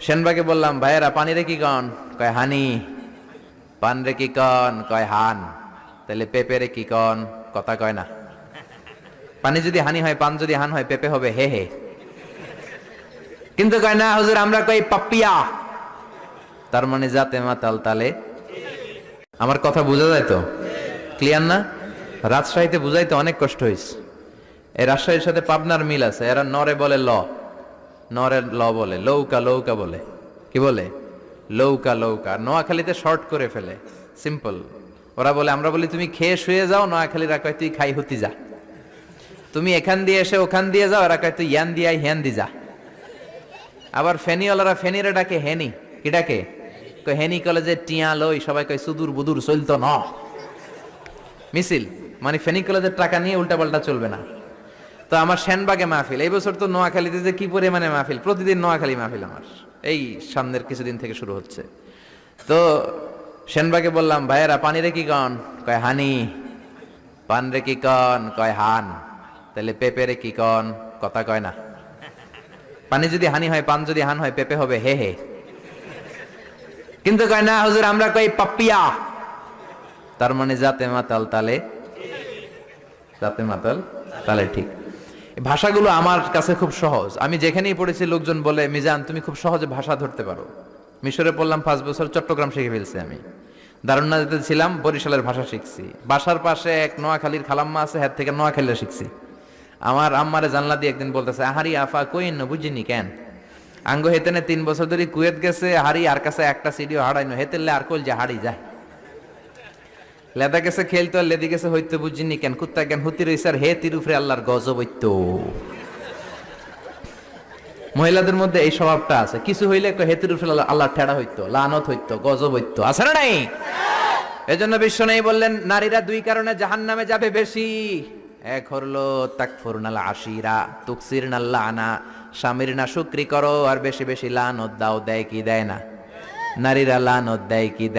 সেনবাকে বললাম, ভাইয়েরা, পানি রে কি কন? কয়, হানি। পান রে কি কন? কয়, হান। তাহলে পেঁপে রে কি কন? কথা কয় না। পানি যদি হানি হয়, পান যদি হান হয়, পেঁপে হবে, হে হে। কিন্তু কয়, না, হুজুর, আমরা কই পাপিয়া। তার মানে যাতে মাতাল তালে। আমার কথা বোঝা যায় তো? ক্লিয়ার না? রাজশাহীতে বুঝাইতে অনেক কষ্ট হয়েছে এই রাজশাহীর সাথে পাবনার মিল আছে, এরা নরে বলে ল। নরের ল বলে, লৌকা লৌকা বলে। কি বলে? লৌকা লৌকা। নোয়াখালীতে শর্ট করে ফেলে। সিম্পল ওরা বলে, আমরা বলি, তুমি খেয়ে শুয়ে যাও, নোয়াখালীরা কয়, তুই খাই হতি যা। তুমি এখান দিয়ে এসে ওখান দিয়ে যাও, এরা কয়, তুই ইয়ান দিয়ে আই হ্যান দি যা। আবার ফেনিওয়ালারা ফেনিরে ডাকে, হেনি। কি ডাকে? হেনি কলেজে টিয়া লই, সবাই কয়, সুদূর বুদুর চলতো ন। মিছিল। মানে ফেনী কলেজের টাকা নিয়ে উল্টাপাল্টা চলবে না। তো আমার সেনবাগে মাহফিল। এই বছর তো নোয়াখালীতে যে কি পরিমাণে মাহফিল? প্রতিদিন নোয়াখালী মাহফিল আমার। এই সামনের কিছুদিন থেকে শুরু হচ্ছে। তো সেনবাগে বললাম, ভাইয়েরা, পানি রে কি কন? কয়, হানি। পান রে কি কন? কয়, হান। তাহলে পেঁপে রে কি কন? কথা কয় না। পানি যদি হানি হয়, পান যদি হান হয়, পেঁপে হবে, হে হে। কিন্তু কয়, না, হুজুর, আমরা কই পাপিয়া। তার মানে যাতে মাতাল তালে যাতে মাতাল তালে ঠিক। ভাষাগুলো আমার কাছে খুব সহজ। আমি যেখানেই পড়েছি, লোকজন বলে, মিজান, তুমি খুব সহজে ভাষা ধরতে পারো। মিশরে পড়লাম পাঁচ বছর, চট্টগ্রাম শিখে ফেলছি আমি। দারুণাতে ছিলাম, বরিশালের ভাষা শিখছি। বাসার পাশে এক নোয়াখালীর খালাম্মা আছে হ্যাঁ থেকে নোয়াখালীরা শিখছি। আমার আম্মারে জানলা দিয়ে একদিন বলতেছে, আহারি, আফা কইন বুঝিনি কেন? আঙ্গ হেতেনে তিন বছর ধরে কুয়েত গেছে হারি আর কাছে একটা সিডিও হারাইনো হেতেলে আর কল যে। হারি যায় লেদা গেছে খেলতো আর লেদি গেছে হইতে বুঝিনি কেন? কুত্তা কেন? হুতি রইছে আর হে তিরুফরে আল্লাহর গজব হইত। মহিলাদের মধ্যে এই স্বভাবটা আছে। কিছু হইলে হে তিরুফরে আল্লাহ ঠেড়া হইতো, লানত হইতো, গজব হইতো। আছে না নাই? এজন্য বিশ্ব নেই বললেন, নারীরা দুই কারণে জাহান নামে যাবে বেশি। এক হরলো তাকফুরনাল আশিরা তুকসির নাল্লা আনা স্বামীর না শুক্রি করো, আর বেশি বেশি লানত দাও, দেয় কি দেয় না? নারীরা লানত দেয় কি দেয়